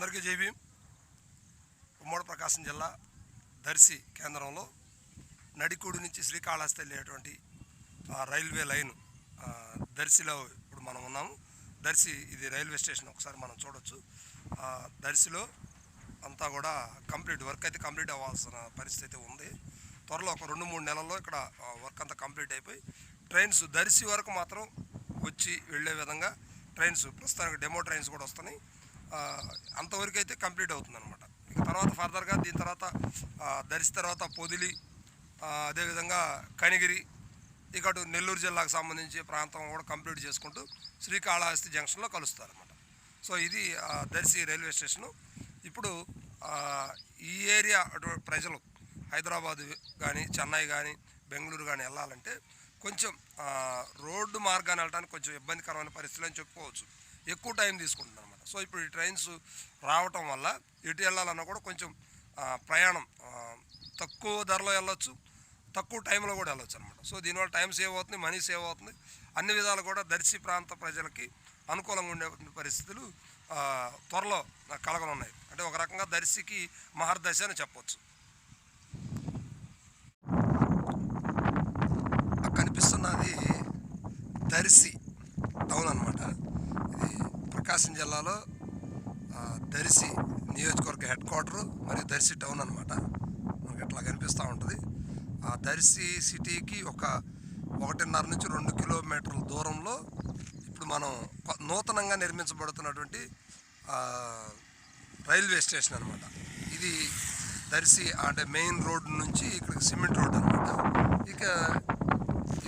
అందరికీ జైభీం ఉమ్మడి ప్రకాశం జిల్లా దర్శి కేంద్రంలో నడికూడు నుంచి శ్రీకాళహస్తి వెళ్ళేటువంటి రైల్వే లైన్ దర్శిలో ఇప్పుడు మనం ఉన్నాము. దర్శి ఇది రైల్వే స్టేషన్ ఒకసారి మనం చూడొచ్చు. దర్శిలో అంతా కూడా కంప్లీట్ వర్క్ అయితే కంప్లీట్ అవ్వాల్సిన పరిస్థితి ఉంది. త్వరలో ఒక రెండు మూడు నెలల్లో ఇక్కడ వర్క్ అంతా కంప్లీట్ అయిపోయి ట్రైన్స్ దర్శి వరకు మాత్రం వచ్చి వెళ్ళే విధంగా ట్రైన్స్ ప్రస్తుతానికి డెమో ట్రైన్స్ కూడా వస్తున్నాయి. అంతవరకు అయితే కంప్లీట్ అవుతుందన్నమాట. ఇక తర్వాత ఫర్దర్గా దీని తర్వాత దరిసి తర్వాత పొదిలి అదేవిధంగా కనిగిరి ఇక అటు నెల్లూరు జిల్లాకు సంబంధించి ప్రాంతం కూడా కంప్లీట్ చేసుకుంటూ శ్రీకాళహస్తి జంక్షన్లో కలుస్తారన్నమాట. సో ఇది దర్శి రైల్వే స్టేషను. ఇప్పుడు ఈ ఏరియా అటు ప్రజలు హైదరాబాద్ కానీ చెన్నై కానీ బెంగళూరు కానీ వెళ్ళాలంటే కొంచెం రోడ్డు మార్గాన్ని వెళ్ళడానికి కొంచెం ఇబ్బందికరమైన పరిస్థితులు అని చెప్పుకోవచ్చు. ఎక్కువ టైం తీసుకుంటుంది అనమాట సో ఇప్పుడు ఈ ట్రైన్స్ రావటం వల్ల ఎటు వెళ్ళాలన్నా కూడా కొంచెం ప్రయాణం తక్కువ ధరలో వెళ్ళొచ్చు తక్కువ టైంలో కూడా వెళ్ళొచ్చు అనమాట సో దీనివల్ల టైం సేవ్ అవుతుంది మనీ సేవ్ అవుతుంది. అన్ని విధాలు కూడా దర్శి ప్రాంత ప్రజలకి అనుకూలంగా ఉండే పరిస్థితులు త్వరలో త్వరలో కలగనున్నాయి. అంటే ఒక రకంగా దర్శికి మహర్దశ అని చెప్పొచ్చు ఆ కనిపిస్తున్నది దర్శి టౌన్ అనమాట ఇది ప్రకాశం జిల్లాలో దర్శి నియోజకవర్గ హెడ్ క్వార్టర్ మరియు దర్శి టౌన్ అనమాట మనకి ఎట్లా కనిపిస్తూ ఉంటుంది. ఆ దర్శి సిటీకి ఒక ఒకటిన్నర నుంచి రెండు కిలోమీటర్ల దూరంలో ఇప్పుడు మనం నూతనంగా నిర్మించబడుతున్నటువంటి రైల్వే స్టేషన్ అనమాట ఇది దర్శి అంటే మెయిన్ రోడ్ నుంచి ఇక్కడికి సిమెంట్ రోడ్ అనమాట ఇక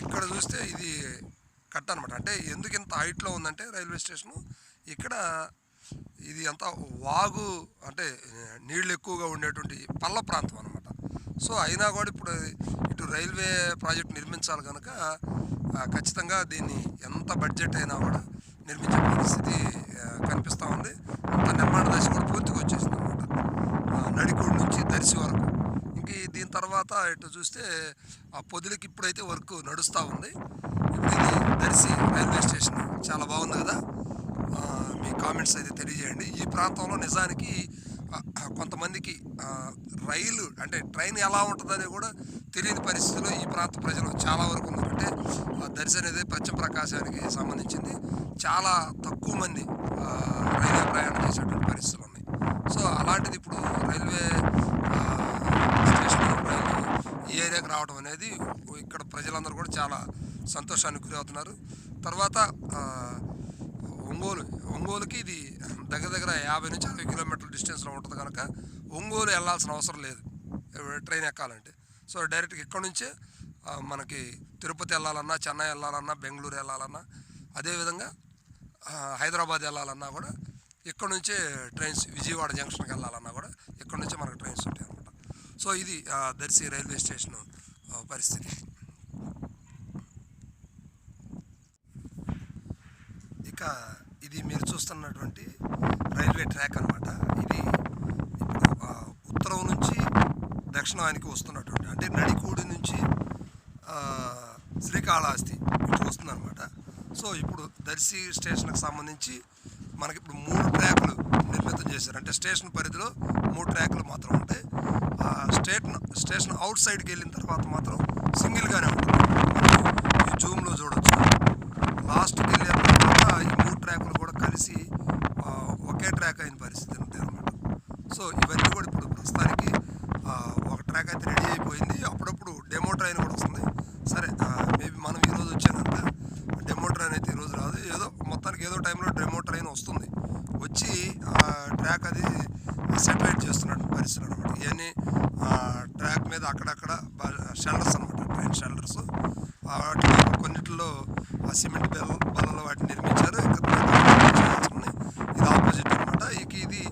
ఇక్కడ చూస్తే ఇది కట్ అనమాట అంటే ఎందుకు ఇంత హైట్లో ఉందంటే రైల్వే స్టేషను ఇక్కడ ఇది అంతా వాగు అంటే నీళ్ళు ఎక్కువగా ఉండేటువంటి పల్ల ప్రాంతం అనమాట సో అయినా కూడా ఇప్పుడు ఇటు రైల్వే ప్రాజెక్ట్ నిర్మించాలి కనుక ఖచ్చితంగా దీన్ని ఎంత బడ్జెట్ అయినా కూడా నిర్మించే పరిస్థితి కనిపిస్తూ ఉంది. అంత నిర్మాణ దశ కూడా పూర్తిగా వచ్చేసింది అనమాట నడికోడి నుంచి దర్శి వరకు. ఇంక ఈ దీని తర్వాత ఇటు చూస్తే ఆ పొదులకి ఇప్పుడైతే వర్క్ నడుస్తూ ఉంది. ఇప్పుడు ఇది దర్శి రైల్వే స్టేషన్. చాలా బాగుంది కదా. మీ కామెంట్స్ అయితే తెలియజేయండి. ఈ ప్రాంతంలో నిజానికి కొంతమందికి రైలు అంటే ట్రైన్ ఎలా ఉంటుందని కూడా తెలియని పరిస్థితిలో ఈ ప్రాంత ప్రజలు చాలా వరకు ఉన్నారు. అంటే ఆ, దర్శి అనేది పశ్చిమ ప్రకాశానికి సంబంధించింది. చాలా తక్కువ మంది రైల్వే ప్రయాణం చేసేటువంటి పరిస్థితులు ఉన్నాయి. సో అలాంటిది ఇప్పుడు రైల్వే స్టేషన్ రైలు ఈ ఏరియాకి రావడం అనేది ఇక్కడ ప్రజలందరూ కూడా చాలా సంతోషానికి గురి అవుతున్నారు తర్వాత ఒంగోలుకి ఇది దగ్గర దగ్గర యాభై నుంచి అరవై కిలోమీటర్ల డిస్టెన్స్లో ఉంటుంది కనుక ఒంగోలు వెళ్ళాల్సిన అవసరం లేదు. ట్రైన్ ఎక్కాలంటే. సో డైరెక్ట్గా ఇక్కడ నుంచే మనకి తిరుపతి వెళ్ళాలన్నా చెన్నై వెళ్ళాలన్నా బెంగళూరు వెళ్ళాలన్నా అదేవిధంగా హైదరాబాద్ వెళ్ళాలన్నా కూడా ఇక్కడ నుంచే ట్రైన్స్ విజయవాడ జంక్షన్కి వెళ్ళాలన్నా కూడా ఇక్కడ నుంచే మనకు ట్రైన్స్ ఉంటాయి అనమాట సో ఇది దర్శి రైల్వే స్టేషన్ పరిస్థితి. ఇక ఇది మీరు చూస్తున్నటువంటి రైల్వే ట్రాక్ అనమాట ఇది ఇప్పుడు ఉత్తరం నుంచి దక్షిణానికి వస్తున్నటువంటి అంటే నడికూడి నుంచి శ్రీకాళహస్తి ఇటు వస్తుందన్నమాట. సో ఇప్పుడు దర్శి స్టేషన్కి సంబంధించి మనకి ఇప్పుడు మూడు ట్రాకులు నిర్మితం చేశారు. అంటే స్టేషన్ పరిధిలో మూడు ట్రాకులు మాత్రం ఉంటాయి. స్టేట్ స్టేషన్ స్టేషన్ అవుట్ సైడ్కి వెళ్ళిన తర్వాత మాత్రం సింగిల్గానే ఉంటుంది ఈ జూమ్లో చూడొచ్చు లాస్ట్కి వెళ్ళిన తర్వాత ఈ మూడు ట్రాకులు కూడా కలిసి ఆ, ఒకే ట్రాక్ అయిన పరిస్థితి ఉంటాయి అనమాట సో ఇవన్నీ కూడా ఇప్పుడు ప్రస్తుతానికి ఆ, ఒక ట్రాక్ అయితే రెడీ అయిపోయింది అప్పుడప్పుడు డెమో ట్రైన్ కూడా వస్తుంది సరే మేబీ మనం ఈరోజు వచ్చాం కనుక డెమో ట్రైన్ అయితే ఈరోజు రాదు ఏదో మొత్తానికి ఏదో టైంలో డెమో ట్రైన్ వస్తుంది వచ్చి ఆ ట్రాక్ అది సెటిలైట్ చేస్తున్నట్టు పరిస్థితులు అనమాట ఇవన్నీ ట్రాక్ మీద అక్కడక్కడ షెల్టర్స్ అనమాట ట్రైన్ షెల్డర్స్ వాటిలో కొన్నిటిలో ఆ సిమెంట్ బెల్ల బల్లలు వాటిని నిర్మించారు. ఇంకా ఇది ఆపోజిట్ అనమాట ఇక ఇది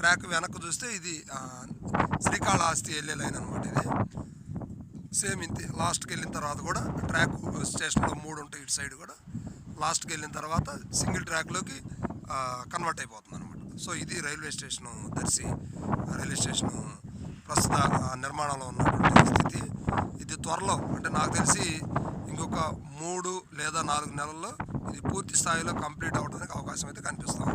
ట్రాక్ వెనక్కి చూస్తే ఇది శ్రీకాళహస్తి వెళ్ళే లైన్ అనమాట ఇది. సేమ్ ఇంతే లాస్ట్కి వెళ్ళిన తర్వాత కూడా ట్రాక్ స్టేషన్లో మూడు ఉంటాయి ఇటు సైడ్ కూడా. లాస్ట్కి వెళ్ళిన తర్వాత సింగిల్ ట్రాక్లోకి కన్వర్ట్ అయిపోతుంది అనమాట సో ఇది railway station Darsi railway station ప్రస్తుత నిర్మాణంలో ఉన్నటువంటి స్థితి. ఇది త్వరలో అంటే నాకు తెలిసి ఇంకొక మూడు లేదా నాలుగు నెలల్లో ఇది పూర్తి స్థాయిలో కంప్లీట్ అవడానికి అవకాశం అయితే కనిపిస్తుంది